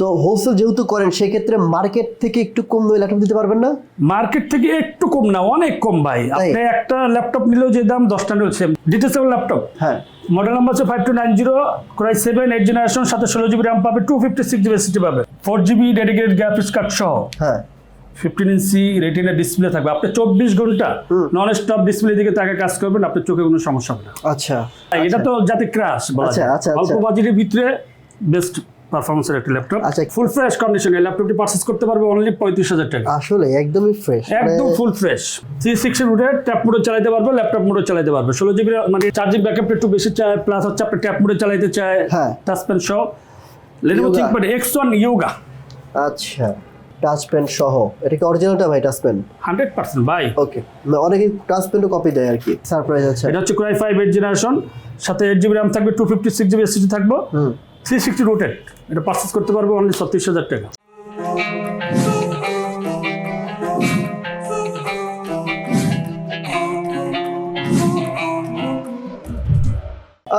তো হোলসেল যেহেতু করেন সেক্ষেত্রে মার্কেট থেকে একটু কম দামে ল্যাপটপ দিতে পারবেন না? মার্কেট থেকে একটু কম না অনেক কম ভাই। আপনি একটা ল্যাপটপ নিলেও যে দাম দশটা নিলেও সেম ডিটেসেবল ল্যাপটপ হ্যাঁ। মডেল নাম্বার হচ্ছে five two nine zero Cry seven eight generation সাথে ষোলো জিবি র্যাম পাবে two fifty six GB SSD পাবে। Four GB dedicated graphics card সহ। হ্যাঁ। ফিফটিন ইঞ্চি রেটিনা ডিসপ্লে থাকবে। আপনি চব্বিশ ঘণ্টা নন স্টপ ডিসপ্লে দিকে তাকে কাজ করবেন আপনার চোখে কোনো সমস্যা হবে না। আচ্ছা। এটা তো যাতে ক্রাশ বলা আচ্ছা, যায়। আচ্ছা, অল্প আচ্ছা। বাজেটের ভিতরে বেস্ট পারফরমেন্সের একটা ল্যাপটপ আচ্ছা। ফুল ফ্রেশ কন্ডিশনে ল্যাপটপটি পারচেস করতে পারবে অনলি পঁয়ত্রিশ হাজার টাকা। আসলে একদমই ফ্রেশ একদম ফুল ফ্রেশ সি সিক্স রুটে ট্যাপ মোডে চালাতে পারবে ল্যাপটপ মোডে চালাতে পারবে। ষোলো জিবি মানে চার্জিং ব্যাকআপটা একটু বেশি চায় প্লাস হচ্ছে আপনি ট্যাপ মোডে চালাতে চায় হ্যাঁ। টাচ পেন সহ। Lenovo Yoga। ThinkPad X one Yoga আচ্ছা টাচ পেন সহ। এটা কি অরিজিনালটা ভাই টাচ পেন হান্ড্রেড পার্সেন্ট বাই ওকে অনেকে টাচ পেনও কপি দেয় আর কি সারপ্রাইজ আছে এটা হচ্ছে core i five eight generation সাথে এইট জিবি র্যাম থাকবে two fifty six GB SSD থাকবে। হুম। থ্রি সিক্সটি রোটেড এটা পারচেস করতে পারব অনলি ছত্রিশ হাজার টাকা।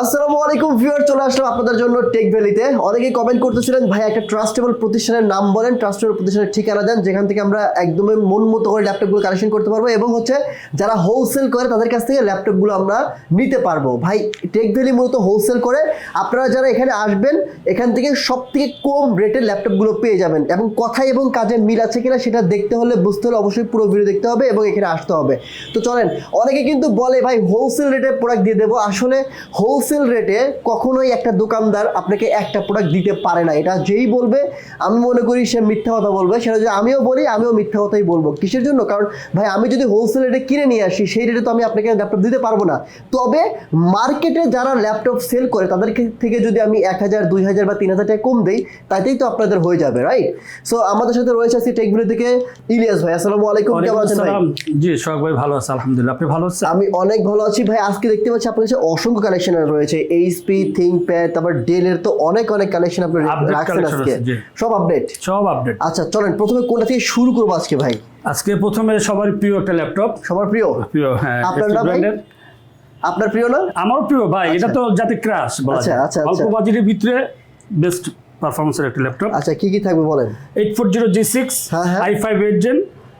আসসালামু আলাইকুম ভিউয়ার চলে আসলাম আপনাদের জন্য টেক ভ্যালিতে অনেকে কমেন্ট করতেছিলেন, ভাই, একটা ট্রাস্টেবল প্রতিষ্ঠানের নাম বলেন ট্রাস্টেবল প্রতিষ্ঠানের ঠিকানা দেন, যেখান থেকে আমরা একদমই মন মতো করে ল্যাপটপগুলো কালেকশন করতে পারব এবং হচ্ছে যারা হোলসেল করে, তাদের কাছ থেকে ল্যাপটপগুলো আমরা নিতে পারব। ভাই টেক ভ্যালি মূলত হোলসেল করে। আপনারা যারা এখানে আসবেন, এখান থেকে সব থেকে কম রেটের ল্যাপটপগুলো পেয়ে যাবেন এবং কথা এবং কাজে মিল আছে কিনা সেটা দেখতে হলে বুঝতে হলে অবশ্যই পুরো ভিডিও দেখতে হবে এবং এখানে আসতে হবে। তো চলেন, অনেকে কিন্তু বলে, ভাই হোলসেল রেটে প্রোডাক্ট দিয়ে দেবো। আসলে হোলসেল রেটে কখনোই একটা দোকানদার আপনাকে একটা প্রোডাক্ট দিতে পারে না। এটা যেই বলবে আমি মনে করি সে মিথ্যা কথা বলবে। সেটা যদি আমিও বলি আমিও মিথ্যা কথাই বলব। কিসের জন্য? কারণ ভাই আমি যদি হোলসেল রেটে কিনে নিয়ে আসি সেই রেটে তো আমি আপনাকে ল্যাপটপ দিতে পারব না। তবে মার্কেটে যারা ল্যাপটপ সেল করে তাদের থেকে যদি আমি এক হাজার দুই হাজার বা তিন হাজার টাকা কম দিই তাতেই তো আপনাদের হয়ে যাবে রাইট সো আমাদের সাথে রয়েছে আজকে টেকভিডিও থেকে ইলিয়াস ভাই। আসসালামু আলাইকুম কেমন আছেন ভাই? জি সোহাগ ভাই ভালো আছে আলহামদুলিল্লাহ। আপনি ভালো আছেন? আমি অনেক ভালো আছি ভাই। আজকে দেখতে পাচ্ছি আপনার কাছে অসংখ্য কালেকশন রয়েছে। এইচপি থিংকপ্যাড তারপর ডেলের তো অনেক অনেক কালেকশন আপনি রাখছেন আজকে। সব আপডেট সব আপডেট আচ্ছা চলেন প্রথমে কোনটা থেকে শুরু করব আজকে ভাই? আজকে প্রথমে সবার প্রিয় একটা ল্যাপটপ সবার প্রিয়? প্রিয় হ্যাঁ আপনার নাম ভাই? আপনার প্রিয় না আমারও প্রিয় ভাই এটা তো যাতে ক্রাশ বলা আচ্ছা, আচ্ছা, অল্প আচ্ছা। বাজেটের ভিতরে বেস্ট পারফরমেন্সের একটা ল্যাপটপ আচ্ছা কি কি থাকবে বলেন? Eight four zero G six. I five eight gen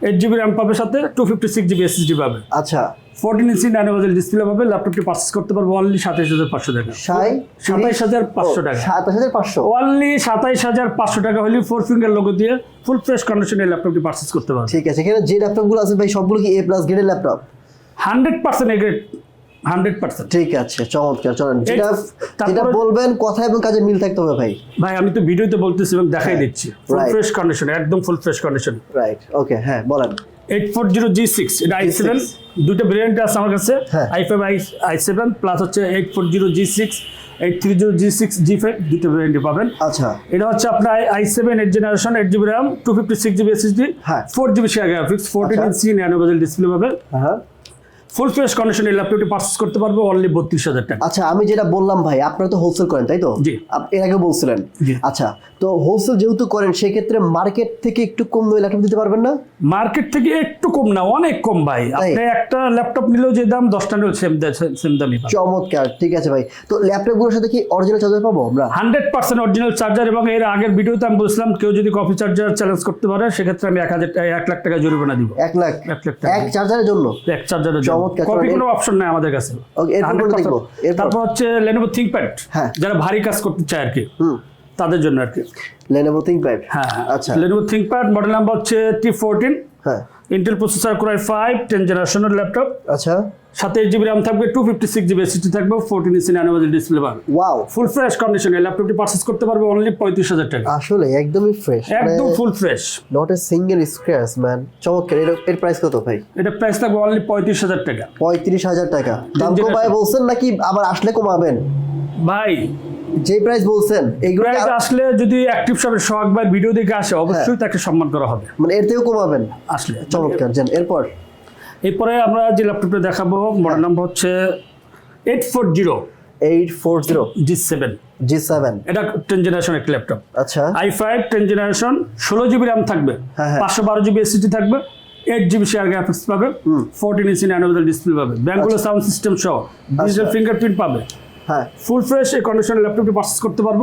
eight GB RAM পাবে সাথে two fifty six GB SSD পাবে। আচ্ছা। ফোরটিন ইঞ্চি নাইনোভেজেল ডিসপ্লে পাবে ল্যাপটপটি পারচেস করতে পারবে অনলি সাতাইশ হাজার পাঁচশো টাকা। সাতাইশ হাজার পাঁচশো টাকা। সাতাশ হাজার পাঁচশো? অনলি সাতাইশ হাজার পাঁচশো টাকা হলে ফোর ফিঙ্গার লোগো দিয়ে ফুল ফ্রেশ কন্ডিশনে ল্যাপটপটি পারচেস করতে পারবে। ঠিক আছে এখানে যে ল্যাপটপগুলো আছে ভাই সবগুলো কি এ প্লাস গ্রেডের laptop hundred percent A grade hundred percent ঠিক আছে চমৎকার চলেন। যেটা যেটা বলবেন কথা এবং কাজে মিল থাকতে হবে ভাই। ভাই আমি তো ভিডিওতে বলতেছি এবং দেখাই দিচ্ছি। ফুল ফ্রেশ কন্ডিশন একদম full fresh condition right okay হ্যাঁ বলেন। Eight four zero G six এটা আই সেভেন দুটো ভেরিয়েন্ট আছে আমার কাছে। I five I I seven plus হচ্ছে eight four zero G six eight three zero G six G five দুটো ভেরিয়েন্টই পাবেন আচ্ছা এটা হচ্ছে আপনার I seven eight generation eight GB RAM two fifty six GB SSD. Four GB share graphics fourteen. Inch nano bezel display পাবেন হ্যাঁ ফুল fresh কন্ডিশনে এই ল্যাপটপটি পারচেস করতে পারবে অনলি বত্রিশ হাজার টাকা। আচ্ছা আমি যেটা বললাম ভাই আপনারা তো হোলসেল করেন তাই তো? জি। এর আগে বলছিলেন। আচ্ছা তো হোলসেল যেহেতু করেন সেক্ষেত্রে মার্কেট থেকে একটু কম দামে ল্যাপটপ দিতে পারবেন না? মার্কেট থেকে একটু কম না অনেক কম ভাই। আপনি একটা ল্যাপটপ নিলেও যে দাম দশটা নিলেও সেম সেম দামই চমৎকার ঠিক আছে ভাই। তো ল্যাপটপগুলোর সাথে কি অরিজিনাল চার্জার পাবো আমরা? হান্ড্রেড পার্সেন্ট অরিজিনাল চার্জার এবং এর আগের ভিডিওতে আমি বলছিলাম কেউ যদি কপি চার্জার চ্যালেঞ্জ করতে পারে সেক্ষেত্রে আমি এক হাজার এক লাখ টাকা জরিমানা দিব। এক লাখ। এক লাখ এক চার্জারের জন্য? এক চার্জারের চমৎকার, কপি কোনো অপশন নাই আমাদের কাছে। Okay, এরপর দেখব? তারপর হচ্ছে লেনোভো থিঙ্কপ্যাড হ্যাঁ। যারা ভারী কাজ করতে চায় আর কি হুম। তাদের জন্য আর কি লেনোভো থিংকপ্যাড হ্যাঁ। আচ্ছা। লেনোভো থিঙ্কপ্যাড মডেল নাম্বার হচ্ছে টি ফোরটিন হ্যাঁ। Intel processor core i five ten জেনারেশনের ল্যাপটপ আচ্ছা। সাথে জিবি র্যাম থাকবে two fifty six GB SSD থাকবে fourteen inch nano bezel display পাবে ওয়াও ফুল ফ্রেশ কন্ডিশনে ল্যাপটপটি পারচেস করতে পারবে অনলি পঁয়ত্রিশ হাজার টাকা। আসলে একদমই ফ্রেশ একদম full fresh not a single scratch man চমৎকার এর এর প্রাইস কত ভাই? এটা প্রাইস থাকবে অনলি পঁয়ত্রিশ হাজার টাকা। পঁয়ত্রিশ হাজার টাকা। দাম কমায় বলছেন নাকি আবার আসলে কমাবেন? ভাই যে প্রাইস বলছেন এইগুলো আসলে যদি অ্যাক্টিভ শপের সোহাগ ভাই ভিডিও দেখে আসে অবশ্যই তাকে সম্মান করা হবে। মানে এর থেকেও কমাবেন? আসলে। চমৎকার। জান এরপর? এরপরে আমরা যে ল্যাপটপটা দেখাবো মডেল নাম্বার হচ্ছে eight four zero eight four zero G seven G seven এটা টেন জেনারেশন একটা ল্যাপটপ আচ্ছা। আই ফাইভ টেন জেনারেশন ষোলো জিবি র্যাম থাকবে। হ্যাঁ, হ্যাঁ। পাঁচশো বারো জিবি এসএসডি থাকবে। এইট জিবি শেয়ার গ্রাফিক্স পাবে। Fourteen inch nano bezel display পাবে। ব্যাঙ্গুলো সাউন্ড সিস্টেম সহ। ডিজিটাল ফিঙ্গারপ্রিন্ট পাবে। হ্যাঁ। ফুল ফ্রেশ এই কন্ডিশনের ল্যাপটপটি পারচেস করতে পারব।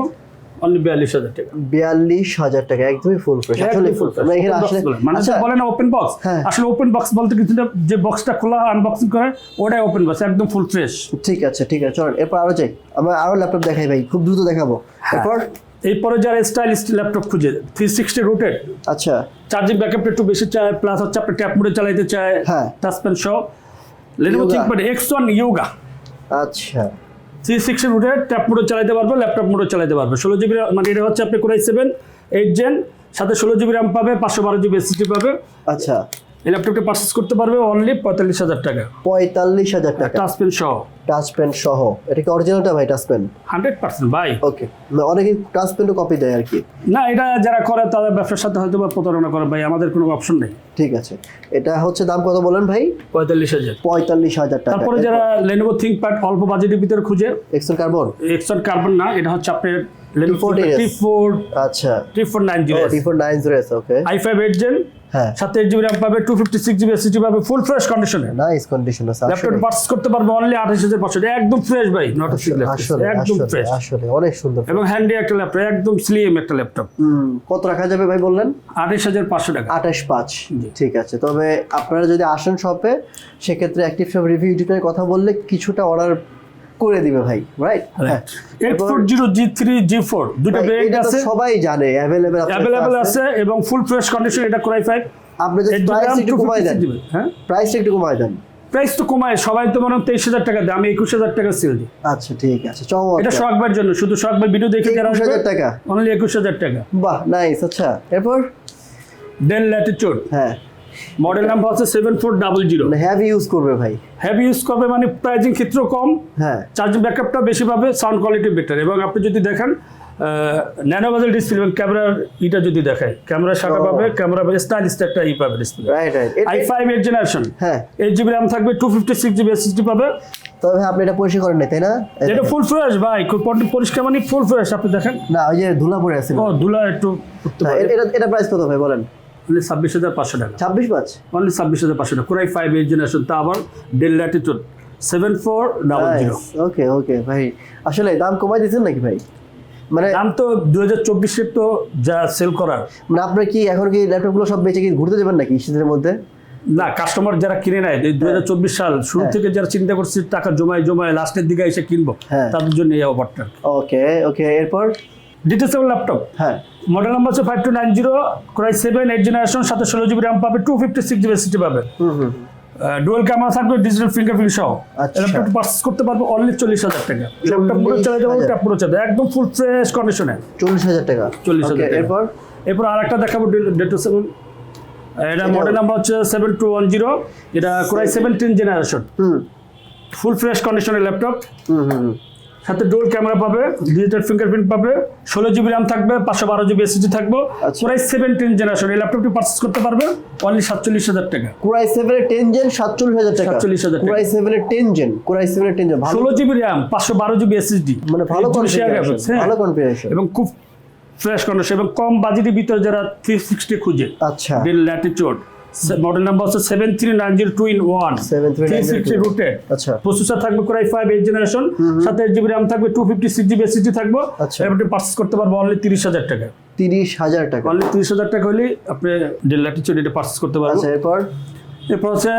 অনলি বিয়াল্লিশ হাজার টাকা। বিয়াল্লিশ হাজার টাকা একদমই ফুল ফ্রেশ আসলে ফুল ফ্রেশ আসলে মানে আচ্ছা। বলে না ওপেন বক্স হ্যাঁ। আসলে ওপেন বক্স বলতে কিছু না, যে বক্সটা খোলা আনবক্সিং করে ওটাই ওপেন বক্স একদম ফুল ফ্রেশ ঠিক আছে ঠিক আছে চলেন এরপর আরও যাই আমরা আরও ল্যাপটপ দেখাই ভাই খুব দ্রুত দেখাবো। হ্যাঁ। এরপর? এরপরে যারা স্টাইলিশ ল্যাপটপ খুঁজে থ্রি সিক্সটি রোটেড আচ্ছা। চার্জিং ব্যাকআপটা একটু বেশি চায় প্লাস হচ্ছে আপনি ট্যাপ মোডে চালাইতে চায় হ্যাঁ। টাচপ্যান সহ। Lenovo. ThinkPad X one Yoga আচ্ছা। থ্রি সিক্সের রুটে ট্যাপ মোটর চালাতে পারবে ল্যাপটপ মোটর চালাতে পারবে। ষোলো জিবি মানে এটা হচ্ছে আপনি কোরাই সেভেন এইট জেন সাথে ষোলো জিবি র্যাম পাবে, পাঁচশো বারো জিবি এসএসডি পাবে। আচ্ছা। এই ল্যাপটপটা পারচেস করতে পারবে অনলি পঁয়তাল্লিশ হাজার টাকা। পঁয়তাল্লিশ হাজার টাকা। টাচপ্যান সহ? টাচ পেন সহ। এটা কি অরিজিনালটা ভাই টাচ পেন হান্ড্রেড পার্সেন্ট ভাই। ওকে অনেকে টাচ পেনও কপি দেয় আর কি। না এটা যারা করে তাদের ব্যবসার সাথে হয়তো বা প্রতারণা করে ভাই আমাদের কোনো অপশন নেই। ঠিক আছে। এটা হচ্ছে দাম কত বলেন ভাই? পঁয়তাল্লিশ হাজার। পঁয়তাল্লিশ হাজার টাকা। তারপরে যারা লেনোভো থিঙ্কপ্যাড অল্প বাজেটের ভিতরে খুঁজে এক্সেল কার্বন এক্সট্রা কার্বন না এটা হচ্ছে আপনার লেনোভো T4 টি ফোর আচ্ছা। T four nine zero T four nine zero okay I five eight gen হ্যাঁ। সাথে এইট জিবি র্যাম পাবে two fifty six GB SSD পাবে ফুল ফ্রেশ কন্ডিশনে নাইস কন্ডিশন আছে ল্যাপটপ আসলে। করতে পারবে অনলি আঠাশ হাজার পাঁচশো। একদম ফ্রেশ ভাই নট আসলে একদম আসলে ফ্রেশ আসলে অনেক সুন্দর। এবং হ্যান্ডি একটা ল্যাপটপ একদম স্লিম একটা ল্যাপটপ হুম, কত রাখা যাবে ভাই বললেন? আঠাশ হাজার পাঁচশো টাকা। আঠাশ পাঁচ ঠিক আছে। তবে আপনারা যদি আসেন শপে সেক্ষেত্রে অ্যাক্টিভ শপ রিভিউ এডিটরের কথা বললে কিছুটা অর্ডার করে দিবে ভাই right eight four zero G three G four দুটো ব্রেক আছে। সবাই জানে অ্যাভেলেবেল অ্যাভেলেবেল আছে। এবং ফুল ফ্রেশ কন্ডিশন এটা কোরাই ফাইভ আপনি প্রাইস একটু কমাই দেন। হ্যাঁ? প্রাইসটা একটু কমাই দেন। প্রাইস তো কমায় সবাই তো মনে হয় তেইশ হাজার টাকা দেয় আমি একুশ হাজার টাকা সেল দিই। আচ্ছা ঠিক আছে এটা শখবার জন্য শুধু শখবার ভিডিও দেখে যারা একুশ হাজার টাকা। অনলি একুশ হাজার টাকা। বাহ নাইস আচ্ছা এরপর? ডেল ল্যাটিচিউড হ্যাঁ। মডেল নাম্বার হচ্ছে seven four double zero heavy use করবে ভাই। হেভি ইউজ করবে মানে প্রাইজিং ক্ষেত্রেও কম। হ্যাঁ। চার্জিং ব্যাকআপটা বেশি পাবে সাউন্ড কোয়ালিটি বেটার এবং আপনি যদি দেখেন ন্যানো বাজেল ডিসপ্লে এবং ক্যামেরার ইটা যদি দেখায় ক্যামেরা শাখা পাবে ক্যামেরা পাবে স্টাইলিশ একটা ই পাবে display right right I five eight generation হ্যাঁ। এইট জিবি র্যাম থাকবে two fifty six GB SSD পাবে। তবে আপনি এটা পরিষ্কার করেন নাই তাই না? এটা ফুল ফ্রেশ ভাই। খুব পরিষ্কার মানে ফুল ফ্রেশ আপনি দেখেন। না ওই যে ধুলা পড়ে আছে। ও ধুলা একটু হ্যাঁ, এটা এটা প্রাইস কত ভাই বলেন? অনলি ছাব্বিশ হাজার পাঁচশো টাকা। ছাব্বিশ পাঁচ অনলি ছাব্বিশ হাজার পাঁচশো টাকা। কোরাই ফাইভ এইট জেনারেশন তা আবার Dell Latitude seven four double zero okay okay ভাই। আসলে দাম কমাই দিয়েছেন নাকি ভাই? মানে দাম তো দু হাজার চব্বিশের তো যা সেল করার। মানে আপনার কি এখন কি ল্যাপটপগুলো সব বেঁচে কি ঘুরতে যাবেন নাকি শীতের মধ্যে? না কাস্টমার যারা কিনে নেয় দু হাজার চব্বিশ সাল শুরু হ্যাঁ। থেকে যারা চিন্তা করছে টাকা জমায় জমায় লাস্টের দিকে এসে কিনবো হ্যাঁ। তাদের জন্য এই অফারটা ওকে ওকে এরপর? ডিটেসেবল ল্যাপটপ হ্যাঁ। মডেল নাম্বার হচ্ছে five two nine zero core i seven eight generation সাথে ষোলো জিবি র্যাম পাবে two fifty six GB SSD পাবে। ডুয়েল ক্যামেরা থাকবে ডিজিটাল ফিঙ্গারপ্রিন্ট সহ। আচ্ছা। ল্যাপটপ পারচেস করতে পারবে অনলি চল্লিশ হাজার টাকা। ল্যাপটপ পুরো চলে যাবে ট্যাপ পুরো চলে একদম ফুল ফ্রেশ কন্ডিশনে চল্লিশ হাজার টাকা। 40,000 Okay, টাকা। এরপর? এরপর আর একটা দেখাবো ডেটো সেভেন এটা মডেল নাম্বার হচ্ছে সেভেন টু ওয়ান জিরো এটা core i seventeen generation hmm. Full fresh কন্ডিশনের ল্যাপটপ হুম হুম। সাথে ডোল ক্যামেরা পাবে ডিজিটাল ফিঙ্গারপ্রিন্ট পাবে ষোলো জিবি র্যাম থাকবে পাঁচশো বারো জিবি এসএসডি থাকবে। কোরাই সেভেন্টিন জেনারেশন এই ল্যাপটপটি পারচেস করতে পারবে অনলি সাতচল্লিশ হাজার টাকা। কুরাই সেভেন টেন জেন সাতচল্লিশ হাজার টাকা। 47,000 টাকা। Core i seven ten gen core i seven ten gen ষোলো জিবি র্যাম পাঁচশো বারো জিবি এসএসডি মানে ভালো কনফিগারেশন ভালো কনফিগারেশন এবং খুব ফ্রেশ কন্ডিশন এবং কম বাজেটের ভিতরে যারা থ্রি সিক্সটি খুঁজে আচ্ছা। ডেল ল্যাটিচিউড মডেল নাম্বার হচ্ছে seven three nine zero two in one 7390 three sixty rotated আচ্ছা। প্রসেসর থাকবে core i five eight generation সাথে এইট জিবি র্যাম থাকবে two fifty six GB SSD থাকবে। আচ্ছা। এবার পার্চেস করতে পারব অনলি তিরিশ হাজার টাকা। তিরিশ হাজার টাকা। অনলি তিরিশ হাজার টাকা হলে আপনি ডেল ল্যাটিচিউড এটা পার্চেস করতে পারবেন আচ্ছা এরপর? এরপর হচ্ছে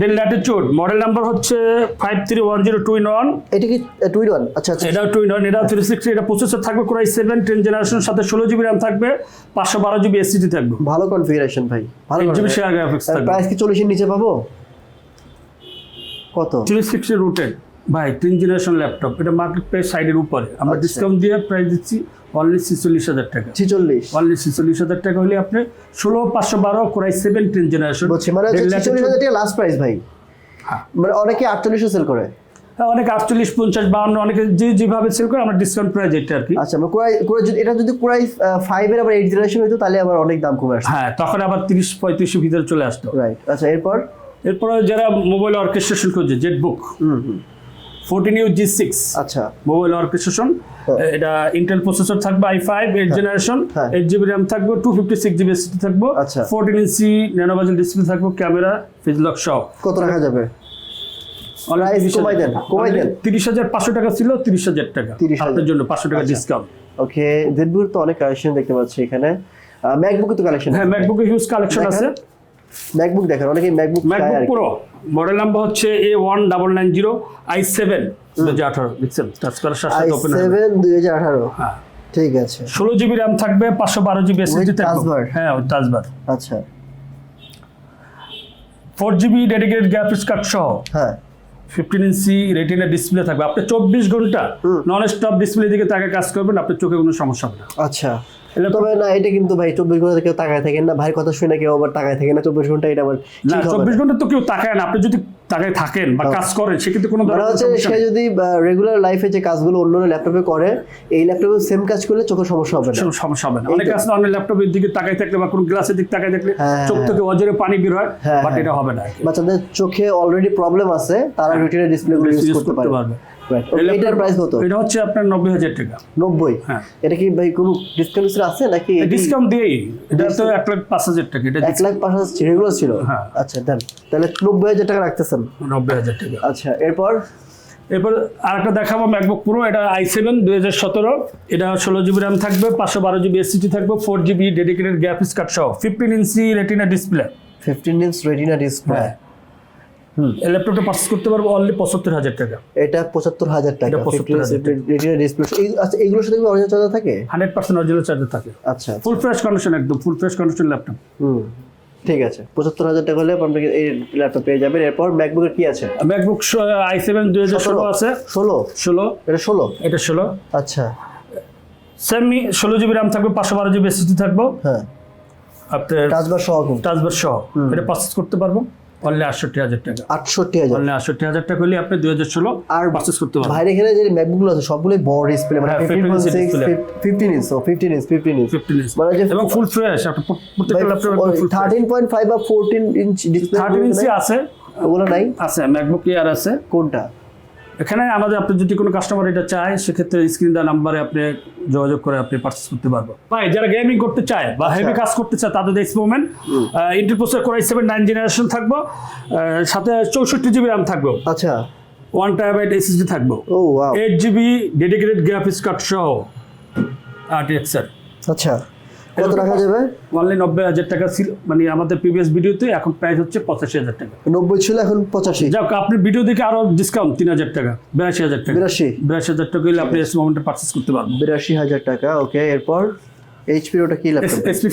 ডেল ল্যাটিচিউড মডেল নাম্বার হচ্ছে five three one zero two one এটা কি টুইন ওয়ান আচ্ছা আচ্ছা। এটা টু ওয়ান এটা থ্রি সিক্সটি এটা প্রসেসর থাকবে কোরাই সেভেন টেন জেনারেশনের সাথে ষোলো জিবি র্যাম থাকবে পাঁচশো বারো জিবি এসসিটি থাকবে। ভালো কনফিগারেশন ভাই ভালো জিবি শেয়ার গ্রাফিক্স থাকবে। প্রাইস কি চল্লিশের নিচে পাবো? কত? থ্রি সিক্সটি রুটেড ভাই তিন জেনারেশন ল্যাপটপ এটা মার্কেট প্রাইস সাইডের উপরে। আমরা আচ্ছা। ডিসকাউন্ট দিয়ে প্রাইস দিচ্ছি অনলি ছিচল্লিশ হাজার টাকা। ছিচল্লিশ। অনলি ছিচল্লিশ হাজার টাকা হলে আপনি ষোলো পাঁচশো বারো কোরাই সেভেন টেন জেনারেশন মানে ছিচল্লিশ হাজার টাকা লাস্ট প্রাইস ভাই। হ্যাঁ। মানে অনেকে আটচল্লিশও সেল করে। অনেক আটচল্লিশ পঞ্চাশ বাউন্ন অনেকে যে যেভাবে সেল করে আমরা ডিসকাউন্ট প্রাইস এটা আর কি। আচ্ছা মানে এটা যদি কুরাই ফাইভের আবার এইট জেনারেশন হইতো তাহলে আবার অনেক দাম কমে আসতো। হ্যাঁ তখন আবার তিরিশ পঁয়ত্রিশের ভিতরে চলে আসতো। রাইট আচ্ছা এরপর? এরপরে যারা মোবাইল অর্কেস্ট্রেশন করছে ZBook hmm hmm. Fourteen U G six আচ্ছা। মোবাইল অর্কেস্ট্রেশন হ্যাঁ। এটা ইন্টেল প্রসেসর থাকবে I five eight generation. Eight GB RAM থাকবে two fifty six GB SD থাকবে আচ্ছা। Fourteen inch nano bezel display থাকবে ক্যামেরা ফিজলক সহ। কত রাখা যাবে? কমাই দেন, কমাই দেন। তিরিশ হাজার পাঁচশো টাকা ছিল তিরিশ হাজার টাকা। 30,000 আপনার জন্য পাঁচশো টাকা আচ্ছা। ডিসকাউন্ট ওকে জেডবুক তো অনেক কালেকশন দেখতে পাচ্ছি এখানে। ম্যাকবুক তো কালেকশন হ্যাঁ ম্যাকবুকে হিউজ কালেকশন আছে। ম্যাকবুক দেখেন অনেকে MacBook MacBook Pro model number হচ্ছে A one double nine zero I seven দু হাজার আঠারো দেখছেন? টাচ করার সাথে আই ওপেন সেভেন দুই হাজার আঠারো। হ্যাঁ। ঠিক আছে। ষোলো জিবি র্যাম থাকবে পাঁচশো বারো জিবি এসএসডি থাকবে? হ্যাঁ টাচবার আচ্ছা। Four GB dedicated graphics card সহ। হ্যাঁ। ফিফটিন ইঞ্চি রেটিনা ডিসপ্লে থাকবে। আপনি চব্বিশ ঘণ্টা নন স্টপ ডিসপ্লে দিকে তাকে কাজ করবেন আপনার চোখে কোনো সমস্যা হবে না। আচ্ছা। তবে না এটা কিন্তু ভাই চব্বিশ ঘণ্টা কেউ তাকায় থাকেন না। ভাই কথা শুনে কেউ আবার তাকায় থাকে না। চব্বিশ ঘণ্টা এটা আবার না চব্বিশ ঘণ্টা তো কেউ তাকায় না। আপনি যদি তাকায় থাকেন বা কাজ করেন সেক্ষেত্রে কোনো মানে ধরনের হচ্ছে সে যদি রেগুলার লাইফে যে কাজগুলো অন্য ল্যাপটপে করে এই ল্যাপটপে সেম কাজ করলে চোখের সমস্যা হবে না। সমস্যা হবে না। অনেক এইটা। আছে না অনেক ল্যাপটপের দিকে তাকাই থাকলে বা কোনো গ্লাসের দিকে তাকাই থাকলে হ্যাঁ, চোখ হ্যাঁ, থেকে অজরে পানি বের হয় হ্যাঁ, বাট হ্যাঁ। এটা হবে না বাচ্চাদের চোখে অলরেডি প্রবলেম আছে তারা রিটিনা ডিসপ্লে গুলো ইউজ করতে পারবে। এটার প্রাইস কত? এটা হচ্ছে আপনার নব্বই হাজার টাকা। নব্বই? হ্যাঁ। এটা কি ভাই কোনো ডিসকাউন্ট আছে নাকি ডিসকাউন্ট দিয়েই। এটা তো এক লাখ পাঁচ হাজার টাকা এটা এক লাখ পাঁচ হাজার রেগুলার ছিল? হ্যাঁ। আচ্ছা দেন। তাহলে নব্বই হাজার টাকা রাখতেছেন। নব্বই হাজার টাকা। আচ্ছা এরপর? এরপর আরেকটা দেখাবো ম্যাকবুক পুরো এটা আই সেভেন দুই হাজার সতেরো। এটা ষোলো জিবি র্যাম থাকবে পাঁচশো বারো জিবি এসিটি থাকবে four GB dedicated graphics card সহ fifteen inch retina display fifteen inch retina display ল্যাপটপটা পারচেস করতে পারব অনলি পঁচাত্তর হাজার টাকা। এটা পঁচাত্তর হাজার টাকা এটা 75,000 রেটিনা ডিসপ্লে আচ্ছা এইগুলোর সাথে অরিজিনাল চার্জার থাকে? হান্ড্রেড পার্সেন্ট অরিজিনাল চার্জার থাকে। আচ্ছা ফুল ফ্রেশ কন্ডিশন একদম ফুল ফ্রেশ কন্ডিশন ল্যাপটপ হুম ঠিক আছে। পঁচাত্তর হাজার টাকা হলে আপনাকে এই ল্যাপটপ পেয়ে যাবেন। এরপর ম্যাকবুকের কি আছে? ম্যাকবুক আই সেভেন দুই হাজার ষোলো আছে। ষোলো? ষোলো। এটা ষোলো? এটা ষোলো। আচ্ছা। সেমি ষোলো জিবি র্যাম থাকবে পাঁচশো বারো জিবি এসএসডি থাকব। হ্যাঁ। আপনার টাচবার সহ টাচবার সহ। এটা পারচেস করতে পারব। অনলি আটষট্টি হাজার টাকা। আটষট্টি হাজার। অনলি আটষট্টি হাজার টাকা হলে আপনি দুই হাজার ষোলো আর পারচেস করতে পারবেন। বাইরে এখানে যে ম্যাকবুকগুলো আছে সবগুলোই বড় ডিসপ্লে মানে fifteen 15 inch display। Fifteen inch fifteen inch fifteen inch fifteen inch মানে যে এবং ফুল ফ্রেশ আপনার প্রত্যেকটা ল্যাপটপ থার্টিন পয়েন্ট ফাইভ বা fourteen inch display thirteen inch আছে। ওগুলো নাই? আছে ম্যাকবুক এয়ার আছে। কোনটা? এখানে আমাদের আপনি যদি কোনো কাস্টমার এটা চায় সেক্ষেত্রে স্ক্রিন দেওয়া নাম্বারে আপনি যোগাযোগ করে আপনি পারচেস করতে পারবেন। ভাই যারা গেমিং করতে চায় বা হেভি কাজ করতে চায় তাদের এক্স moment Intel processor core i seven nine generation থাকব সাথে চৌষট্টি জিবি র্যাম থাকব আচ্ছা। ওয়ান টাইবাইট এসএসডি থাকব eight GB dedicated graphics card সহ আরটিএক্স এর। আচ্ছা। কত রাখা যাবে অনলি নব্বই হাজার টাকা ছিল মানে আমাদের প্রিভিয়াস ভিডিওতে এখন প্রাইস হচ্ছে পঁচাশি হাজার টাকা। নব্বই ছিল এখন পঁচাশি। যাক আপনি ভিডিও দেখে আরও ডিসকাউন্ট তিন হাজার টাকা বিরাশি হাজার টাকা। বিরাশি? বিরাশি হাজার টাকা হলে আপনি এস মোমেন্টে পারচেস করতে পারবেন। বিরাশি হাজার টাকা ওকে এরপর ওটা কি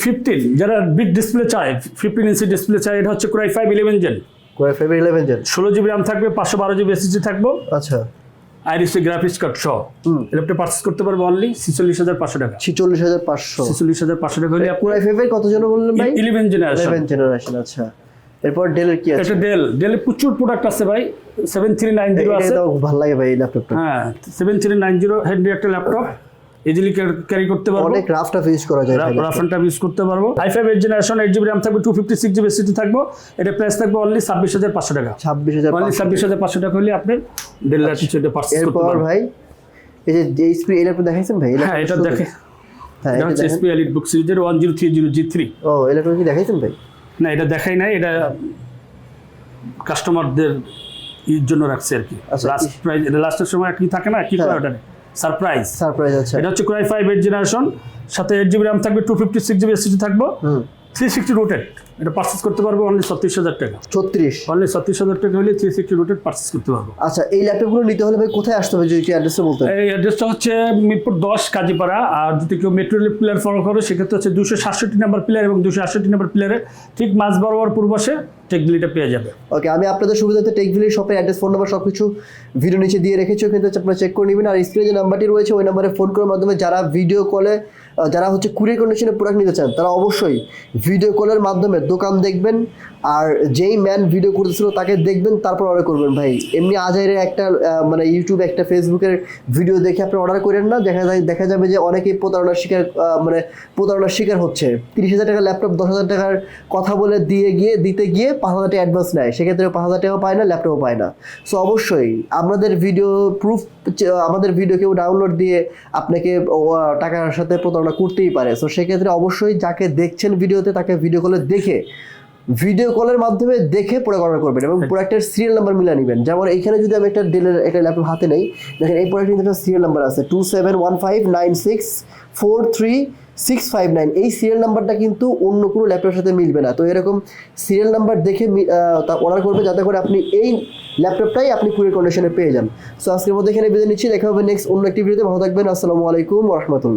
ফিফটিন যারা বিগ ডিসপ্লে চায় ফিফটিন ইঞ্চি ডিসপ্লে চায় এটা হচ্ছে core i five eleven gen five eleven gen ষোলো জিবি র্যাম থাকবে পাঁচশো বারো জিবি এসএসডি থাকব। আচ্ছা। আইরিসি গ্রাফিক্স কার্ড সহ। ল্যাপটপ পারচেজ করতে পারবে অনলি ছিচল্লিশ হাজার পাঁচশো টাকা। ছিচল্লিশ হাজার পাঁচশো। ছিচল্লিশ হাজার পাঁচশো টাকা হলে আপনার কোয়াই কত জন বললেন ভাই? ইলেভেন জেনারেশন ইলেভেন জেনারেশন আচ্ছা। এরপর ডেলের কি আছে? এটা ডেল ডেলে প্রচুর প্রোডাক্ট আছে ভাই। সেভেন থ্রি নাইন জিরো এটা আছে। তো ভালো লাগে ভাই ল্যাপটপটা হ্যাঁ seven three nine zero handy একটা ল্যাপটপ ইজিলি ক্যারি করতে পারব। অনেক রাফ টাফ ইউজ করা যায় ভাই রাফ অ্যান্ড টাফ ইউজ করতে পারব। I five eight generation eight GB RAM থাকবে টু ফিফটি সিক্স জিবি থাকব। এটা প্রাইস থাকবে অনলি ছাব্বিশ হাজার পাঁচশো টাকা। ছাব্বিশ হাজার অনলি ছাব্বিশ হাজার পাঁচশো টাকা হলে আপনি এটা পারচেস করতে এরপর পারবেন। ভাই এই যে এইচপি এই ল্যাপটপ দেখাইছেন ভাই? হ্যাঁ এটা দেখে হ্যাঁ এটা এটা হচ্ছে দেখেন। এলিট বুক সিরিজের one zero three zero G three ও ল্যাপটপ কি দেখাইছেন ভাই? না এটা দেখাই নাই এটা কাস্টমারদের ইর জন্য রাখছে আর কি। লাস্ট প্রাইস এটা লাস্টের সময় কি থাকে না? কি করে হ্যাঁ। ওটা? সারপ্রাইজ সারপ্রাইজ আছে এটা হচ্ছে core i five eight generation সাথে এইট জিবি র্যাম থাকবে two fifty six GB SSD থাকব। থ্রি সিক্সটি রোটেড এটা পারচেস করতে পারব অনলি ছত্রিশ হাজার টাকা। ছত্রিশ? অনলি ছত্রিশ হাজার টাকা হলে থ্রি সিক্সটি রোটেড পারচেস করতে পারব। আচ্ছা এই ল্যাপটপগুলো নিতে হলে ভাই কোথায় আসতে হবে যদি একটু অ্যাড্রেসটা বলতেন? এই অ্যাড্রেসটা হচ্ছে মিরপুর দশ কাজীপাড়া। আর যদি কেউ মেট্রো রেল প্লেয়ার ফলো করে সেক্ষেত্রে হচ্ছে দুশো সাতষট্টি নাম্বার প্লেয়ার এবং দুশো আটষট্টি নাম্বার প্লেয়ারে ঠিক মাঝ বরাবর পূর্বাসে টেকগুলিটা পেয়ে যাবে। ওকে আমি আপনাদের সুবিধাতে টেকভিলি শপের অ্যাড্রেস ফোন নাম্বার সব কিছু ভিডিও নিচে দিয়ে রেখেছি। ওখানে আপনারা চেক করে নেবেন। আর স্ক্রিনে যে নাম্বারটি রয়েছে ওই নাম্বারে ফোন করার মাধ্যমে যারা ভিডিও কলে যারা হচ্ছে কুরিয়ার কন্ডিশনে প্রোডাক্ট নিতে চান, তারা অবশ্যই ভিডিও কলের মাধ্যমে দোকান দেখবেন। আর যেই ম্যান ভিডিও করতেছিল, তাকে দেখবেন, তারপর অর্ডার করবেন। ভাই, এমনি আজাইরে একটা মানে ইউটিউব একটা ফেসবুকের ভিডিও দেখে আপনি অর্ডার করেন না, দেখা যায়, দেখা যাবে যে অনেকেই প্রতারণার শিকার মানে প্রতারণার শিকার হচ্ছে। তিরিশ হাজার টাকার ল্যাপটপ দশ হাজার টাকার কথা বলে দিয়ে গিয়ে, দিতে গিয়ে পাঁচ হাজার টাকা অ্যাডভান্স নেয়। সেক্ষেত্রে পাঁচ হাজার টাকাও পায় না ল্যাপটপও পায় না। সো অবশ্যই আমাদের ভিডিও প্রুফ আমাদের ভিডিও কেউ ডাউনলোড দিয়ে আপনাকে টাকার সাথে প্রতারণা করতেই পারে। সো সেক্ষেত্রে অবশ্যই যাকে দেখছেন ভিডিওতে তাকে ভিডিও কলে দেখে ভিডিও কলের মাধ্যমে দেখে অর্ডার করবেন এবং প্রোডাক্টের সিরিয়াল নাম্বার মিলা নেবেন। যেমন এইখানে যদি আমি একটা ডেলের একটা ল্যাপটপ হাতে নেই দেখেন এই প্রোডাক্টের কিন্তু একটা সিরিয়াল নাম্বার আছে two seven one five nine six four three six five nine এই সিরিয়াল নাম্বারটা কিন্তু অন্য কোনো ল্যাপটপের সাথে মিলবে না। তো এরকম সিরিয়াল নাম্বার দেখে অর্ডার করবে যাতে করে আপনি এই ল্যাপটপটাই আপনি কুরিয়ার কন্ডিশনে পেয়ে যান। সো আজকের মধ্যে এখানে বেঁধে নিচ্ছি। দেখা হবে নেক্সট অন্য একটি ভিডিওতে ভালো থাকবেন। আসসালামু আলাইকুম রহমতুল্লাহ।